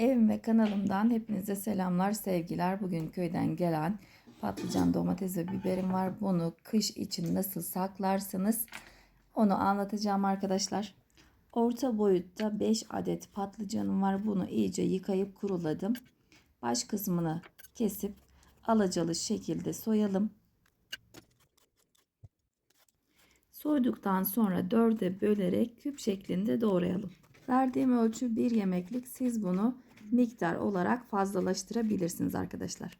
Evim ve kanalımdan hepinize selamlar, sevgiler. Bugün köyden gelen patlıcan, domates ve biberim var. Bunu kış için nasıl saklarsınız onu anlatacağım arkadaşlar. Orta boyutta 5 adet patlıcanım var. Bunu iyice yıkayıp kuruladım. Baş kısmını kesip alacalı şekilde soyalım. Soyduktan sonra dörde bölerek küp şeklinde doğrayalım. Verdiğim ölçü bir yemeklik. Siz bunu miktar olarak fazlalaştırabilirsiniz arkadaşlar.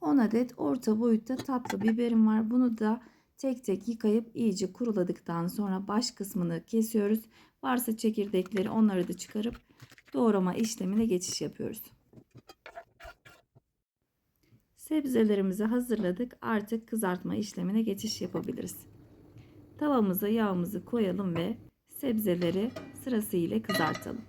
On adet orta boyutta tatlı biberim var. Bunu da tek tek yıkayıp iyice kuruladıktan sonra baş kısmını kesiyoruz. Varsa çekirdekleri onları da çıkarıp doğrama işlemine geçiş yapıyoruz. Sebzelerimizi hazırladık. Artık kızartma işlemine geçiş yapabiliriz. Tavamıza yağımızı koyalım ve sebzeleri sırasıyla kızartalım.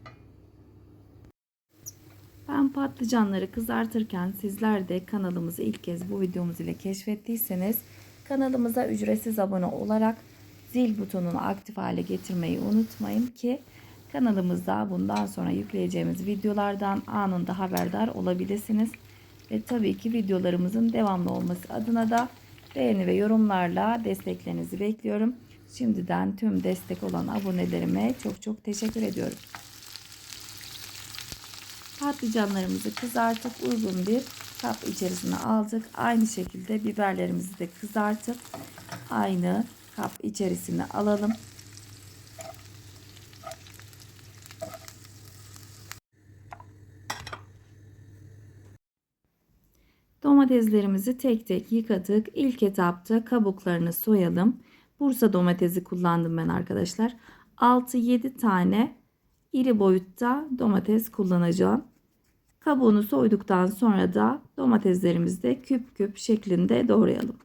Ben patlıcanları kızartırken sizler de kanalımızı ilk kez bu videomuz ile keşfettiyseniz kanalımıza ücretsiz abone olarak zil butonunu aktif hale getirmeyi unutmayın ki kanalımızda bundan sonra yükleyeceğimiz videolardan anında haberdar olabilirsiniz. Ve tabii ki videolarımızın devamlı olması adına da beğeni ve yorumlarla desteklerinizi bekliyorum. Şimdiden tüm destek olan abonelerime çok çok teşekkür ediyorum. Patlıcanlarımızı kızartıp uygun bir kap içerisine aldık. Aynı şekilde biberlerimizi de kızartıp aynı kap içerisine alalım. Domateslerimizi tek tek yıkadık. İlk etapta kabuklarını soyalım. Bursa domatesi kullandım ben arkadaşlar. 6-7 tane iri boyutta domates kullanacağım. Kabuğunu soyduktan sonra da domateslerimizi de küp küp şeklinde doğrayalım.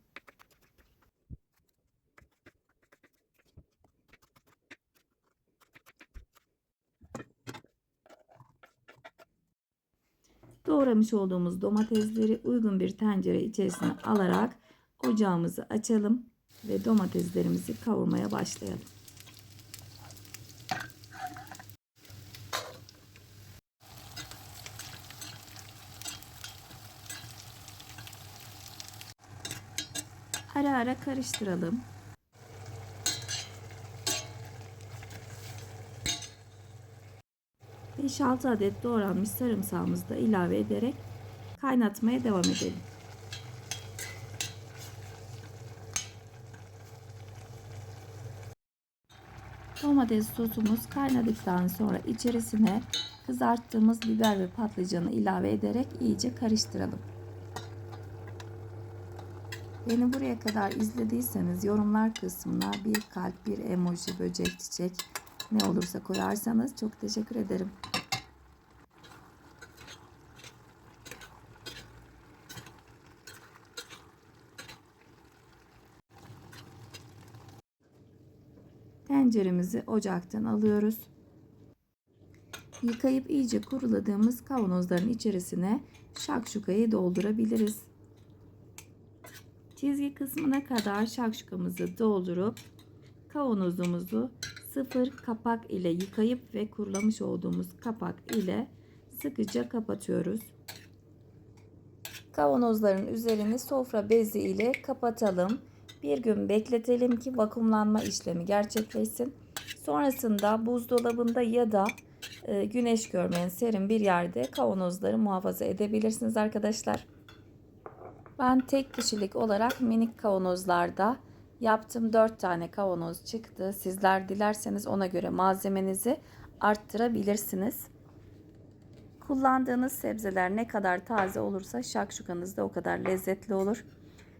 Doğramış olduğumuz domatesleri uygun bir tencere içerisine alarak ocağımızı açalım ve domateslerimizi kavurmaya başlayalım. Ara ara karıştıralım. Beş altı adet doğranmış sarımsağımızı da ilave ederek kaynatmaya devam edelim. Domates sosumuz kaynadıktan sonra içerisine kızarttığımız biber ve patlıcanı ilave ederek iyice karıştıralım. Beni buraya kadar izlediyseniz yorumlar kısmına bir kalp, bir emoji, böcek, çiçek ne olursa koyarsanız çok teşekkür ederim. Tenceremizi ocaktan alıyoruz. Yıkayıp iyice kuruladığımız kavanozların içerisine şakşukayı doldurabiliriz. Çizgi kısmına kadar şakşukamızı doldurup kavanozumuzu sıfır kapak ile yıkayıp ve kurulamış olduğumuz kapak ile sıkıca kapatıyoruz. Kavanozların üzerini sofra bezi ile kapatalım. Bir gün bekletelim ki vakumlanma işlemi gerçekleşsin. Sonrasında buzdolabında ya da e, güneş görmeyen serin bir yerde kavanozları muhafaza edebilirsiniz arkadaşlar. Ben tek kişilik olarak minik kavanozlarda yaptım. 4 tane kavanoz çıktı. Sizler dilerseniz ona göre malzemenizi arttırabilirsiniz. Kullandığınız sebzeler ne kadar taze olursa şakşukanız da o kadar lezzetli olur.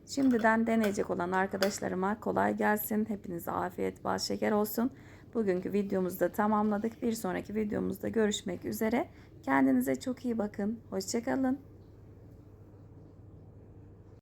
Şimdiden deneyecek olan arkadaşlarıma kolay gelsin. Hepinize afiyet, bal şeker olsun. Bugünkü videomuzu da tamamladık. Bir sonraki videomuzda görüşmek üzere. Kendinize çok iyi bakın. Hoşçakalın.